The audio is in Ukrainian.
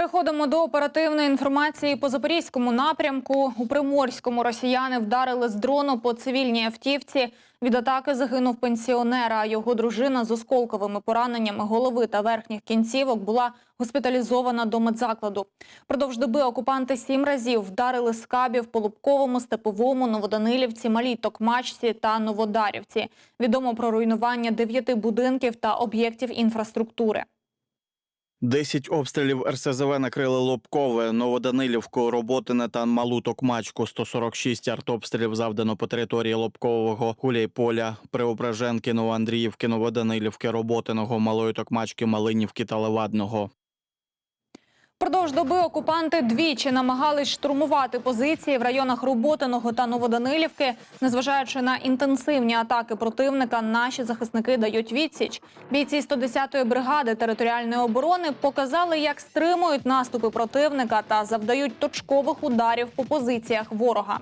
Переходимо до оперативної інформації по запорізькому напрямку. У Приморському росіяни вдарили з дрону по цивільній автівці. Від атаки загинув пенсіонер, а його дружина з осколковими пораненнями голови та верхніх кінцівок була госпіталізована до медзакладу. Продовж доби окупанти сім разів вдарили з кабів по Лубковому, Степовому, Новоданилівці, Малій Токмачці та Новодарівці. Відомо про руйнування дев'яти будинків та об'єктів інфраструктури. Десять обстрілів РСЗВ накрили Лобкове, Новоданилівку, Роботине та Малу Токмачку. 146 артобстрілів завдано по території Лобкового, Гуляйполя, Преображенки, Новоандріївки, Новоданилівки, Роботиного, Малої Токмачки, Малинівки та Левадного. Продовж доби окупанти двічі намагались штурмувати позиції в районах Роботиного та Новоданилівки. Незважаючи на інтенсивні атаки противника, наші захисники дають відсіч. Бійці 110-ї бригади територіальної оборони показали, як стримують наступи противника та завдають точкових ударів по позиціях ворога.